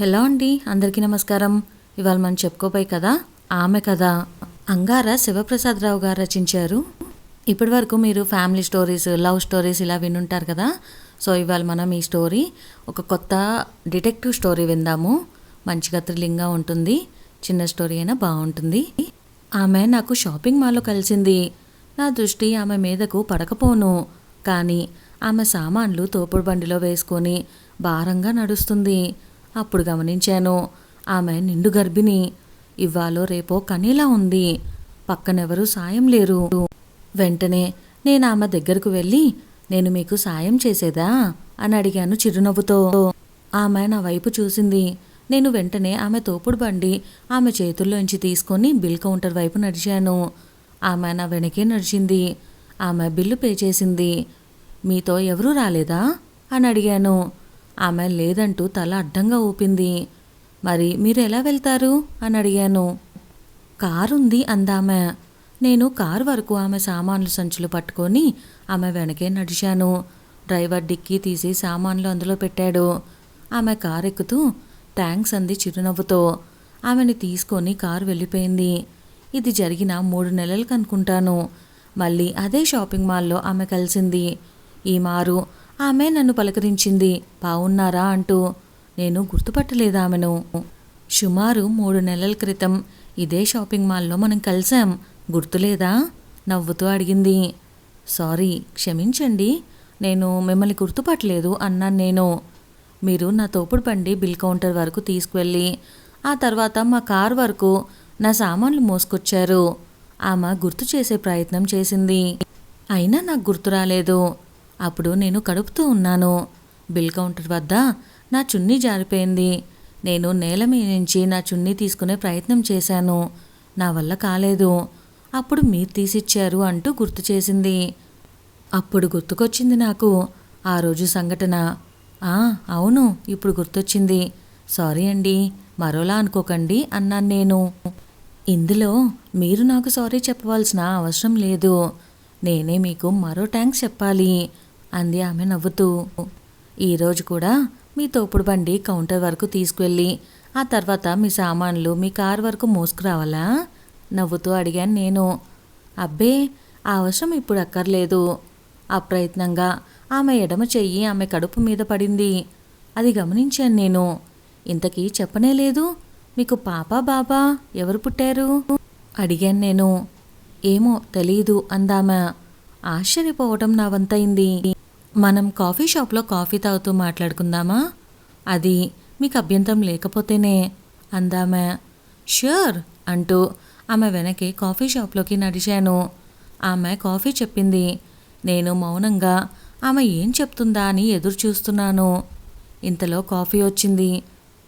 Hello అండి అందరికీ నమస్కారం. ఇవాళ మనం చెప్పుకోపోయి కదా ఆమె కదా అంగార శివప్రసాద్ రావు గారు రచించారు. ఇప్పటి వరకు మీరు ఫ్యామిలీ స్టోరీస్ లవ్ స్టోరీస్ ఇలా వినుంటారు కదా. సో ఇవాళ మనం ఈ స్టోరీ ఒక కొత్త డిటెక్టివ్ స్టోరీ విందాము. మంచిగా థ్రిల్లింగ్గా ఉంటుంది. చిన్న స్టోరీ అయినా బాగుంటుంది. ఆమె నాకు షాపింగ్ మాల్లో కలిసింది. నా దృష్టి ఆమె మీదకు పడకపోను. కానీ ఆమె సామాన్లు తోపుడు బండిలో వేసుకొని భారంగా నడుస్తుంది. అప్పుడు గమనించాను ఆమె నిండు గర్భిణి. ఇవ్వాలో రేపో కనీలా ఉంది. పక్కనెవరూ సాయం లేరు. వెంటనే నేను ఆమె దగ్గరకు వెళ్ళి నేను మీకు సాయం చేసేదా? అని అడిగాను చిరునవ్వుతో. ఆమె నా వైపు చూసింది. నేను వెంటనే ఆమె తోపుడు బండి ఆమె చేతుల్లోంచి తీసుకొని బిల్ కౌంటర్ వైపు నడిచాను. ఆమె నా వెనకే నడిచింది. ఆమె బిల్లు పే చేసింది. మీతో ఎవరూ రాలేదా? అని అడిగాను. ఆమె లేదంటూ తల అడ్డంగా ఊపింది. మరి మీరు ఎలా వెళ్తారు? అని అడిగాను. కారుంది అందామె. నేను కారు వరకు ఆమె సామాన్లు సంచులు పట్టుకొని ఆమె వెనకే నడిచాను. డ్రైవర్ డిక్కీ తీసి సామాన్లు అందులో పెట్టాడు. ఆమె కారు ఎక్కుతూ థ్యాంక్స్ అంది చిరునవ్వుతో. ఆమెని తీసుకొని కారు వెళ్ళిపోయింది. ఇది జరిగిన మూడు నెలలకు అనుకుంటాను మళ్ళీ అదే షాపింగ్ మాల్లో ఆమె కలిసింది. ఈ మారు ఆమె నన్ను పలకరించింది. బావున్నారా? అంటూ. నేను గుర్తుపట్టలేదు ఆమెను. సుమారు మూడు నెలల క్రితం ఇదే షాపింగ్ మాల్లో మనం కలిసాం. గుర్తులేదా? నవ్వుతూ అడిగింది. సారీ క్షమించండి. నేను మిమ్మల్ని గుర్తుపట్టలేదు అన్నాను నేను. మీరు నా తోపుడు బండి బిల్ కౌంటర్ వరకు తీసుకువెళ్ళి ఆ తర్వాత మా కార్ వరకు నా సామాన్లు మోసుకొచ్చారు. ఆమె గుర్తు చేసే ప్రయత్నం చేసింది. అయినా నాకు గుర్తు రాలేదు. అప్పుడు నేను కడుపుతూ ఉన్నాను. బిల్ కౌంటర్ వద్ద నా చున్నీ జారిపోయింది. నేను నేల మీద నుంచి నా చున్నీ తీసుకునే ప్రయత్నం చేశాను. నా వల్ల కాలేదు. అప్పుడు మీరు తీసిచ్చారు అంటూ గుర్తు చేసింది. అప్పుడు గుర్తుకొచ్చింది నాకు ఆ రోజు సంఘటన. ఆ అవును ఇప్పుడు గుర్తొచ్చింది. సారీ అండి మరోలా అనుకోకండి అన్నాను నేను. ఇందులో మీరు నాకు సారీ చెప్పవలసిన అవసరం లేదు. నేనే మీకు మరో ట్యాంక్స్ చెప్పాలి. అంది ఆమె నవ్వుతూ. ఈరోజు కూడా మీ తోపుడు బండి కౌంటర్ వరకు తీసుకువెళ్ళి ఆ తర్వాత మీ సామాన్లు మీ కార్ వరకు మోసుకురావాలా? నవ్వుతూ అడిగాను నేను. అబ్బే ఆ అవసరం ఇప్పుడు అక్కర్లేదు. అప్రయత్నంగా ఆమె ఎడమ చెయ్యి ఆమె కడుపు మీద పడింది. అది గమనించాను నేను. ఇంతకీ చెప్పనే లేదు. మీకు పాప బాబా ఎవరు పుట్టారు? అడిగాను నేను. ఏమో తెలీదు అందామె. ఆశ్చర్యపోవటం నా వంతైంది మనం కాఫీ షాప్లో కాఫీ తాగుతూ మాట్లాడుకుందామా? అది మీకు అభ్యంతరం లేకపోతేనే అందామె. ష్యూర్ అంటూ ఆమె వెనక్కి కాఫీ షాప్లోకి నడిచాను. ఆమె కాఫీ చెప్పింది. నేను మౌనంగా ఆమె ఏం చెప్తుందా అని ఎదురు చూస్తున్నాను ఇంతలో కాఫీ వచ్చింది.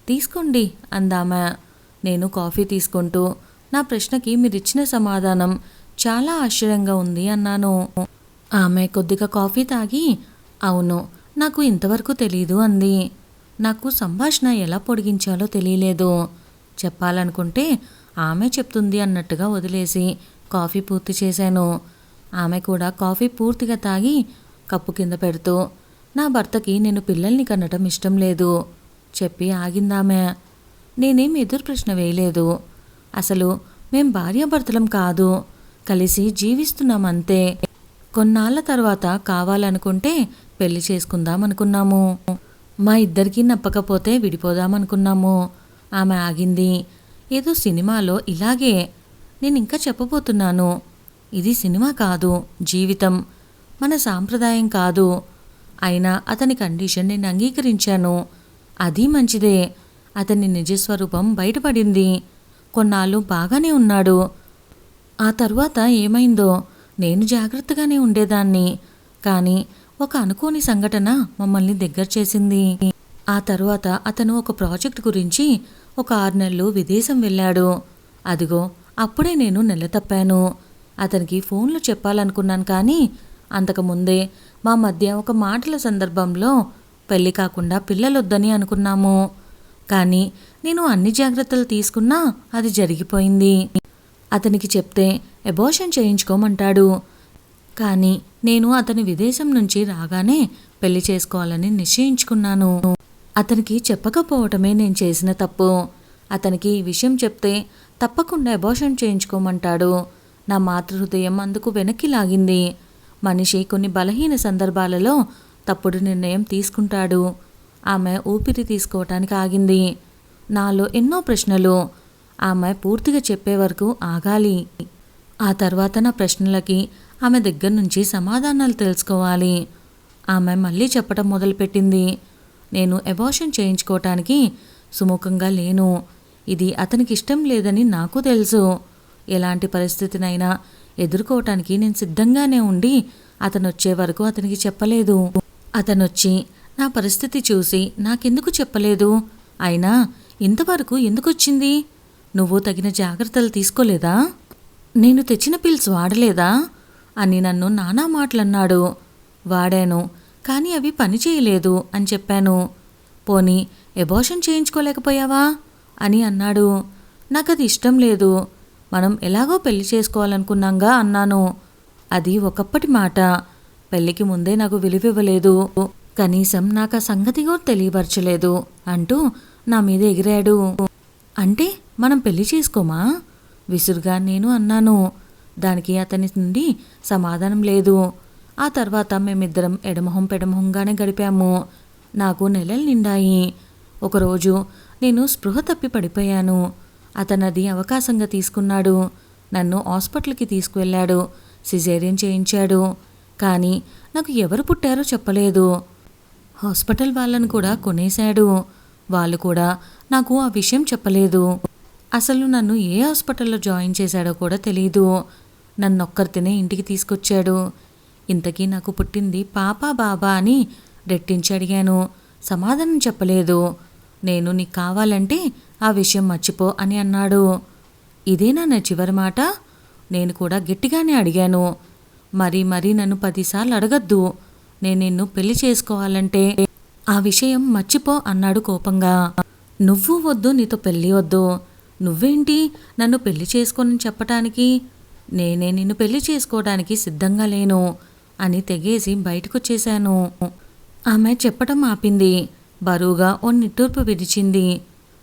తీసుకోండి అందామా. నేను కాఫీ తీసుకుంటూ నా ప్రశ్నకి మీరిచ్చిన సమాధానం చాలా ఆశ్చర్యంగా ఉంది అన్నాను. ఆమె కొద్దిగా కాఫీ తాగి అవును నాకు ఇంతవరకు తెలీదు అంది. నాకు సంభాషణ ఎలా పొడిగించాలో తెలియలేదు. చెప్పాలనుకుంటే ఆమె చెప్తుంది అన్నట్టుగా వదిలేసి కాఫీ పూర్తి చేశాను. ఆమె కూడా కాఫీ పూర్తిగా తాగి కప్పు కింద పెడుతూ నా భర్తకి నేను పిల్లల్ని కనటం ఇష్టం లేదు చెప్పి ఆగిందామె. నేనేం ఎదురు ప్రశ్న వేయలేదు. అసలు మేం భార్యాభర్తలం కాదు కలిసి జీవిస్తున్నామంతే కొన్నాళ్ళ తర్వాత కావాలనుకుంటే పెళ్ళి చేసుకుందాం అనుకున్నాము మా ఇద్దరికీ నప్పకపోతే విడిపోదామనుకున్నాము. ఆమె ఆగింది. ఏదో సినిమాలో ఇలాగే. నేను ఇంకా చెప్పబోతున్నాను. ఇది సినిమా కాదు జీవితం. మన సాంప్రదాయం కాదు. అయినా అతని కండిషన్ నేను అంగీకరించాను. అది మంచిదే. అతని నిజస్వరూపం బయటపడింది. కొన్నాళ్ళు బాగానే ఉన్నాడు. ఆ తర్వాత ఏమైందో నేను జాగ్రత్తగానే ఉండేదాన్ని. కానీ ఒక అనుకోని సంఘటన మమ్మల్ని దగ్గర చేసింది. ఆ తరువాత అతను ఒక ప్రాజెక్ట్ గురించి ఒక ఆరు నెలలు విదేశం వెళ్ళాడు. అదిగో అప్పుడే నేను నెల తప్పాను. అతనికి ఫోన్లో చెప్పాలనుకున్నాను కానీ అంతకుముందే మా మధ్య ఒక మాటల సందర్భంలో పెళ్ళి కాకుండా పిల్లలొద్దని అనుకున్నాము. కానీ నేను అన్ని జాగ్రత్తలు తీసుకున్నా అది జరిగిపోయింది. అతనికి చెప్తే ఎబోషన్ చేయించుకోమంటాడు. కానీ నేను అతని విదేశం నుంచి రాగానే పెళ్ళి చేసుకోవాలని నిశ్చయించుకున్నాను. అతనికి చెప్పకపోవటమే నేను చేసిన తప్పు. అతనికి ఈ విషయం చెప్తే తప్పకుండా ఎబోషన్ చేయించుకోమంటాడు. నా మాతృహృదయం అందుకు వెనక్కి లాగింది. మనిషి కొన్ని బలహీన సందర్భాలలో తప్పుడు నిర్ణయం తీసుకుంటాడు. ఆమె ఊపిరి తీసుకోవటానికి ఆగింది. నాలో ఎన్నో ప్రశ్నలు. ఆమె పూర్తిగా చెప్పే వరకు ఆగాలి. ఆ తర్వాత నా ప్రశ్నలకి ఆమె దగ్గర నుంచి సమాధానాలు తెలుసుకోవాలి. ఆమె మళ్ళీ చెప్పడం మొదలుపెట్టింది. నేను అబార్షన్ చేయించుకోవటానికి సుముఖంగా లేను. ఇది అతనికి ఇష్టం లేదని నాకు తెలుసు. ఎలాంటి పరిస్థితినైనా ఎదుర్కోవటానికి నేను సిద్ధంగానే ఉండి అతను వచ్చే వరకు అతనికి చెప్పలేదు. అతనొచ్చి నా పరిస్థితి చూసి నాకెందుకు చెప్పలేదు? అయినా ఇంతవరకు ఎందుకొచ్చింది? నువ్వు తగిన జాగ్రత్తలు తీసుకోలేదా? నేను తెచ్చిన పిల్స్ వాడలేదా? అని నన్ను నానా మాటలన్నాడు. వాడాను కానీ అవి పని చేయలేదు అని చెప్పాను. పోనీ ఎబోషన్ చేయించుకోలేకపోయావా? అని అన్నాడు. నాకు అది ఇష్టం లేదు. మనం ఎలాగో పెళ్ళి చేసుకోవాలనుకున్నాంగా అన్నాను. అది ఒకప్పటి మాట. పెళ్ళికి ముందే నాకు విలువివ్వలేదు. కనీసం నాకు ఆ సంగతిగా తెలియపరచలేదు అంటూ నా మీద ఎగిరాడు. అంటే మనం పెళ్ళి చేసుకోమా? విసురుగా నేను అన్నాను. దానికి అతని నుండి సమాధానం లేదు. ఆ తర్వాత మేమిద్దరం ఎడమొహం పెడమొహంగానే గడిపాము. నాకు నెలలు నిండాయి. ఒకరోజు నేను స్పృహ తప్పి పడిపోయాను. అతనది అవకాశంగా తీసుకున్నాడు. నన్ను హాస్పిటల్కి తీసుకువెళ్ళాడు. సిజేరియన్ చేయించాడు. కానీ నాకు ఎవరు పుట్టారో చెప్పలేదు. హాస్పిటల్ వాళ్ళను కూడా కొనేశాడు. వాళ్ళు కూడా నాకు ఆ విషయం చెప్పలేదు. అసలు నన్ను ఏ హాస్పిటల్లో జాయిన్ చేశాడో కూడా తెలియదు నన్నొక్కరితేనే ఇంటికి తీసుకొచ్చాడు. ఇంతకీ నాకు పుట్టింది పాప బాబా అని రెట్టించి అడిగాను. సమాధానం చెప్పలేదు. నేను నీకు కావాలంటే ఆ విషయం మర్చిపో అని అన్నాడు. ఇదేనా నా చివరి మాట? నేను కూడా గట్టిగానే అడిగాను. మరి మరి నన్ను పదిసార్లు అడగద్దు. నేను నిన్ను పెళ్ళి చేసుకోవాలంటే ఆ విషయం మర్చిపో అన్నాడు కోపంగా. నువ్వు వద్దు నీతో పెళ్ళి వద్దు. నువ్వేంటి? నన్ను పెళ్ళి చేసుకొని చెప్పటానికి? నేనే నిన్ను పెళ్ళి చేసుకోవడానికి సిద్ధంగా లేను అని తెగేసి బయటకొచ్చేశాను. ఆమె చెప్పటం ఆపింది. బరువుగా ఓ నిట్టూర్పు విడిచింది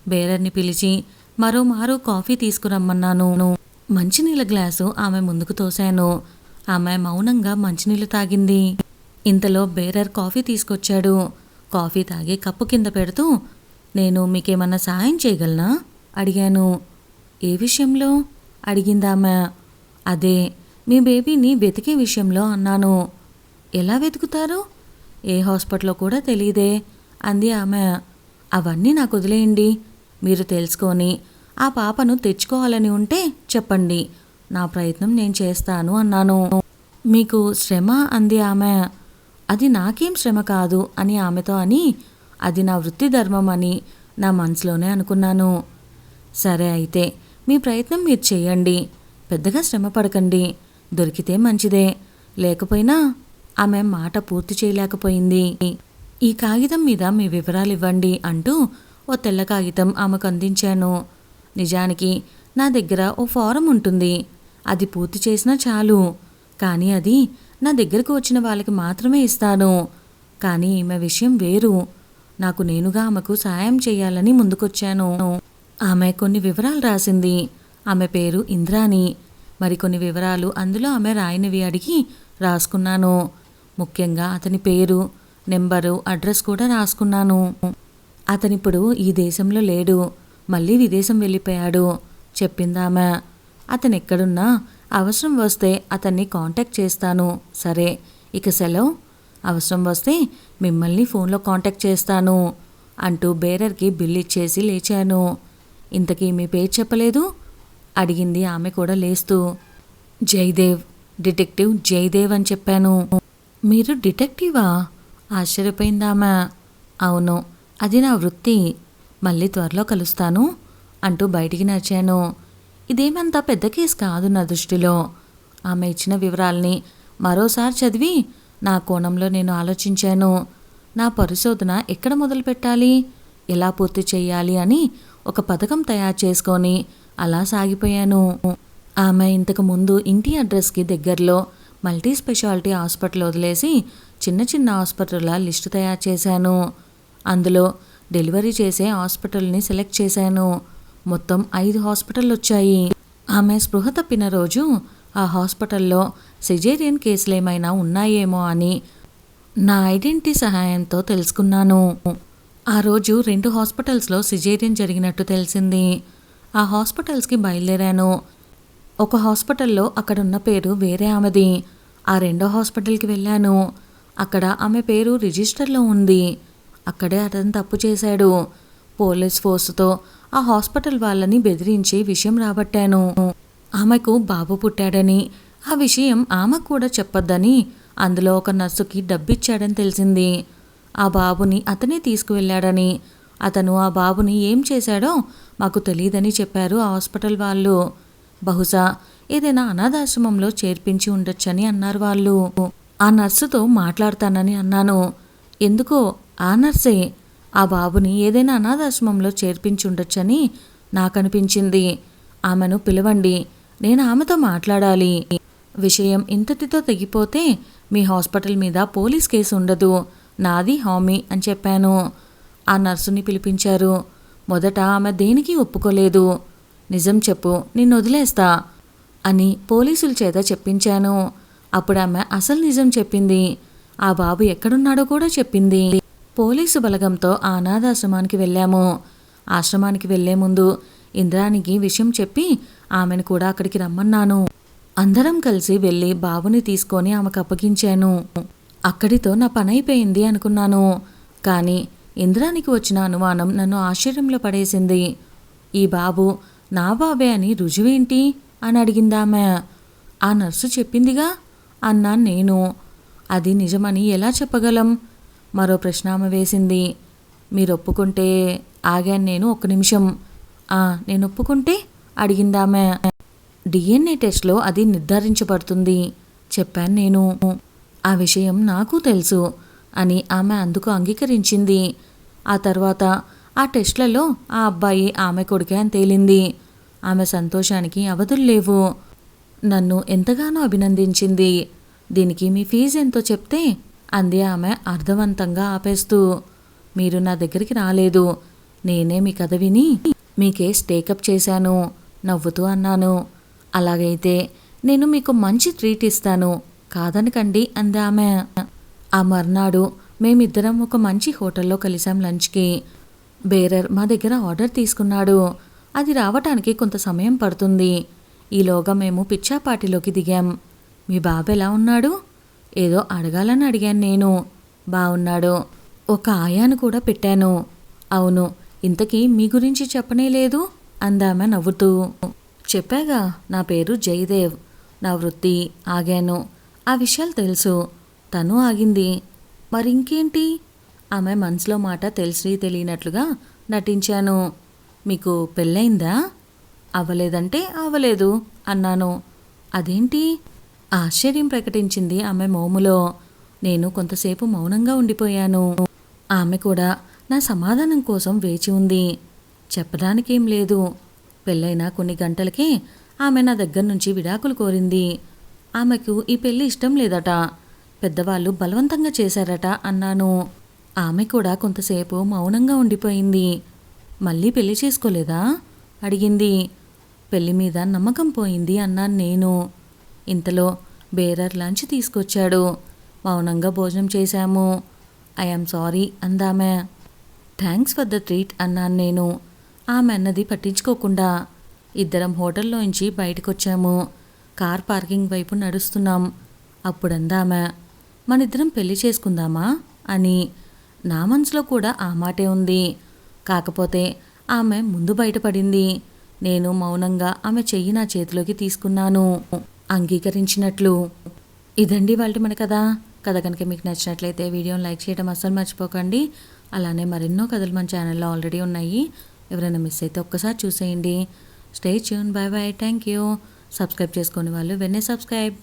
బేరర్ని పిలిచి మరోమారు కాఫీ తీసుకురమ్మన్నాను. మంచినీళ్ళ గ్లాసు ఆమె ముందుకు తోశాను. ఆమె మౌనంగా మంచినీళ్ళు తాగింది. ఇంతలో బేరర్ కాఫీ తీసుకొచ్చాడు. కాఫీ తాగి కప్పు కింద పెడుతూ నేను మీకేమన్నా సహాయం చేయగలనా? అడిగాను ఏ విషయంలో? అడిగిందామె అదే మీ బేబీని వెతికే విషయంలో అన్నాను. ఎలా వెతుకుతారు? ఏ హాస్పిటల్లో కూడా తెలియదే అంది ఆమె. అవన్నీ నాకు వదిలేయండి మీరు తెలుసుకొని ఆ పాపను తెచ్చుకోవాలని ఉంటే చెప్పండి నా ప్రయత్నం నేను చేస్తాను అన్నాను. మీకు శ్రమ? అంది ఆమె. అది నాకేం శ్రమ కాదు అని ఆమెతో అని అది నా వృత్తి ధర్మం అని నా మనసులోనే అనుకున్నాను. సరే అయితే మీ ప్రయత్నం మీరు చేయండి. పెద్దగా శ్రమ పడకండి. దొరికితే మంచిదే. లేకపోయినా ఆమె మాట పూర్తి చేయలేకపోయింది. ఈ కాగితం మీద మీ వివరాలు ఇవ్వండి అంటూ ఓ తెల్ల కాగితం ఆమెకు అందించాను. నిజానికి నా దగ్గర ఓ ఫారం ఉంటుంది. అది పూర్తి చేసినా చాలు. కానీ అది నా దగ్గరకు వచ్చిన వాళ్ళకి మాత్రమే ఇస్తాను. కానీ ఈమె విషయం వేరు. నాకు నేనుగా ఆమెకు సాయం చేయాలని ముందుకొచ్చాను. ఆమె కొన్ని వివరాలు రాసింది. ఆమె పేరు ఇంద్రాణి. మరికొన్ని వివరాలు అందులో ఆమె రాయనివి అడిగి రాసుకున్నాను. ముఖ్యంగా అతని పేరు నెంబరు అడ్రస్ కూడా రాసుకున్నాను. అతనిప్పుడు ఈ దేశంలో లేడు. మళ్ళీ విదేశం వెళ్ళిపోయాడు. చెప్పిందామె అతను ఎక్కడున్నా అవసరం వస్తే అతన్ని కాంటాక్ట్ చేస్తాను. సరే ఇక సెలవు. అవసరం వస్తే మిమ్మల్ని ఫోన్లో కాంటాక్ట్ చేస్తాను అంటూ బేరర్కి బిల్ ఇచ్చేసి లేచాను. ఇంతకీ మీ పేరు చెప్పలేదు? అడిగింది ఆమె కూడా లేస్తూ. జయదేవ్ డిటెక్టివ్ జయదేవ్ అని చెప్పాను. మీరు డిటెక్టివా? ఆశ్చర్యపోయిందామా అవును అది నా వృత్తి. మళ్ళీ త్వరలో కలుస్తాను అంటూ బయటికి నచ్చాను ఇదేమంతా పెద్ద కేసు కాదు నా దృష్టిలో. ఆమె ఇచ్చిన వివరాల్ని మరోసారి చదివి నా కోణంలో నేను ఆలోచించాను. నా పరిశోధన ఎక్కడ మొదలు పెట్టాలి ఎలా పూర్తి చేయాలి అని ఒక పథకం తయారు చేసుకొని అలా సాగిపోయాను. ఆమె ఇంతకు ముందు ఇంటి అడ్రస్కి దగ్గరలో మల్టీ స్పెషాలిటీ హాస్పిటల్ వదిలేసి చిన్న చిన్న హాస్పిటల్ల లిస్టు తయారు చేశాను. అందులో డెలివరీ చేసే హాస్పిటల్ని సెలెక్ట్ చేశాను. మొత్తం ఐదు హాస్పిటల్ వచ్చాయి. ఆమె స్పృహ తప్పిన రోజు ఆ హాస్పిటల్లో సిజేరియన్ కేసులు ఏమైనా ఉన్నాయేమో అని నా ఐడెంటిటీ సహాయంతో తెలుసుకున్నాను. ఆ రోజు రెండు హాస్పిటల్స్లో సిజేరియన్ జరిగినట్టు తెలిసింది. ఆ హాస్పిటల్స్కి బయలుదేరాను. ఒక హాస్పిటల్లో అక్కడున్న పేరు వేరే ఆమెది. ఆ రెండో హాస్పిటల్కి వెళ్ళాను. అక్కడ ఆమె పేరు రిజిస్టర్లో ఉంది. అక్కడే అతను తప్పు చేశాడు. పోలీస్ ఫోర్స్తో ఆ హాస్పిటల్ వాళ్ళని బెదిరించి విషయం రాబట్టాను. ఆమెకు బాబు పుట్టాడని ఆ విషయం ఆమెకు కూడా చెప్పొద్దని అందులో ఒక నర్సుకి డబ్బిచ్చాడని తెలిసింది. ఆ బాబుని అతనే తీసుకువెళ్ళాడని. అతను ఆ బాబుని ఏం చేశాడో మాకు తెలియదని చెప్పారు ఆ హాస్పిటల్ వాళ్ళు. బహుశా ఏదైనా అనాథాశ్రమంలో చేర్పించి ఉండొచ్చని అన్నారు వాళ్ళు. ఆ నర్సుతో మాట్లాడతానని అన్నాను. ఎందుకో ఆ నర్సే ఆ బాబుని ఏదైనా అనాథాశ్రమంలో చేర్పించి ఉండొచ్చని నాకనిపించింది. ఆమెను పిలవండి నేను ఆమెతో మాట్లాడాలి. విషయం ఇంతటితో తెగిపోతే మీ హాస్పిటల్ మీద పోలీస్ కేసు ఉండదు. నాది హామీ అని చెప్పాను. ఆ నర్సుని పిలిపించారు. మొదట ఆమె దేనికి ఒప్పుకోలేదు. నిజం చెప్పు నిన్ను వదిలేస్తా అని పోలీసుల చేత చెప్పించాను. అప్పుడు ఆమె అసలు నిజం చెప్పింది. ఆ బాబు ఎక్కడున్నాడో కూడా చెప్పింది. పోలీసు బలగంతో అనాథాశ్రమానికి వెళ్ళాము. ఆశ్రమానికి వెళ్ళే ముందు ఇంద్రానికి విషయం చెప్పి ఆమెను కూడా అక్కడికి రమ్మన్నాను. అందరం కలిసి వెళ్ళి బాబుని తీసుకొని ఆమెకు అప్పగించాను. అక్కడితో నా పని అయిపోయింది అనుకున్నాను. కానీ ఇంద్రానికి వచ్చిన అనుమానం నన్ను ఆశ్చర్యంలో పడేసింది. ఈ బాబు నా బాబే అని రుజువేంటి? అని అడిగిందామె. ఆ నర్సు చెప్పిందిగా? అన్నాను నేను. అది నిజమని ఎలా చెప్పగలం? మరో ప్రశ్న ఆమె వేసింది. మీరు ఒప్పుకుంటే ఆగాను నేను ఒక్క నిమిషం. ఆ నేను ఒప్పుకుంటే అడిగిందామె. డిఎన్ఏ టెస్ట్లో అది నిర్ధారించబడుతుంది. చెప్పాను నేను. ఆ విషయం నాకు తెలుసు అని ఆమె అందుకు అంగీకరించింది. ఆ తర్వాత ఆ టెస్ట్లలో ఆ అబ్బాయి ఆమె కొడుకే అని తేలింది. ఆమె సంతోషానికి అవధులు లేవు. నన్ను ఎంతగానో అభినందించింది. దీనికి మీ ఫీజు ఎంతో చెప్తే? అంది ఆమె అర్థవంతంగా ఆపేస్తూ. మీరు నా దగ్గరికి రాలేదు. నేనే మీ కథ విని మీకే స్టేకప్ టేకప్ చేశాను. నవ్వుతూ అన్నాను. అలాగైతే నేను మీకు మంచి ట్రీట్ ఇస్తాను. కాదనకండి అంది ఆమె. ఆ మర్నాడు మేమిద్దరం ఒక మంచి హోటల్లో కలిసాం లంచ్కి. బేరర్ మా దగ్గర ఆర్డర్ తీసుకున్నాడు. అది రావటానికి కొంత సమయం పడుతుంది. ఈలోగా మేము పిచ్చాపాటిలోకి దిగాం. మీ బాబు ఎలా ఉన్నాడు? ఏదో అడగాలని అడిగాను నేను. బాగున్నాడు ఒక ఆయాను కూడా పెట్టాను. అవును ఇంతకీ మీ గురించి చెప్పనే లేదు? అందామె నవ్వుతూ. చెప్పాగా నా పేరు జయదేవ్. నా వృత్తి ఆగాను. ఆ విషయాలు తెలుసు. తను ఆగింది. మరి ఇంకేంటి ఆమె మనసులో మాట తెలిసి తెలియనట్లుగా నటించాను. మీకు పెళ్ళైందా అవ్వలేదంటే అవ్వలేదు అన్నాను. అదేంటి? ఆశ్చర్యం ప్రకటించింది ఆమె మోములో. నేను కొంతసేపు మౌనంగా ఉండిపోయాను. ఆమె కూడా నా సమాధానం కోసం వేచి ఉంది. చెప్పడానికేం లేదు. పెళ్ళైన కొన్ని గంటలకే ఆమె నా దగ్గర నుంచి విడాకులు కోరింది. ఆమెకు ఈ పెళ్ళి ఇష్టం లేదట. పెద్దవాళ్ళు బలవంతంగా చేశారట అన్నాను. ఆమె కూడా కొంతసేపు మౌనంగా ఉండిపోయింది. మళ్ళీ పెళ్ళి చేసుకోలేదా? అడిగింది. పెళ్ళి మీద నమ్మకం పోయింది అన్నాను నేను. ఇంతలో బేరర్ లంచ్ తీసుకొచ్చాడు. మౌనంగా భోజనం చేశాము. ఐఎమ్ సారీ అందామె. థ్యాంక్స్ ఫర్ ద ట్రీట్ అన్నాను నేను. ఆమె అన్నది పట్టించుకోకుండా ఇద్దరం హోటల్లోంచి బయటకొచ్చాము. కార్ పార్కింగ్ వైపు నడుస్తున్నాం. అప్పుడందామె మనిద్దరం పెళ్ళి చేసుకుందామా? అని. నా మనసులో కూడా ఆ మాటే ఉంది. కాకపోతే ఆమె ముందు బయటపడింది. నేను మౌనంగా ఆమె చెయ్యి నా చేతిలోకి తీసుకున్నాను. అంగీకరించినట్లు. ఇదండి వాళ్ళ మన కథ. కథ కనుక మీకు నచ్చినట్లయితే వీడియోని లైక్ చేయడం అస్సలు మర్చిపోకండి. అలానే మరెన్నో కథలు మన ఛానల్లో ఆల్రెడీ ఉన్నాయి. ఎవరైనా మిస్ అయితే ఒక్కసారి చూసేయండి. Stay tune bye bye thank you subscribe చేసుకునే వాళ్ళు. వెన్నే సబ్స్క్రైబ్.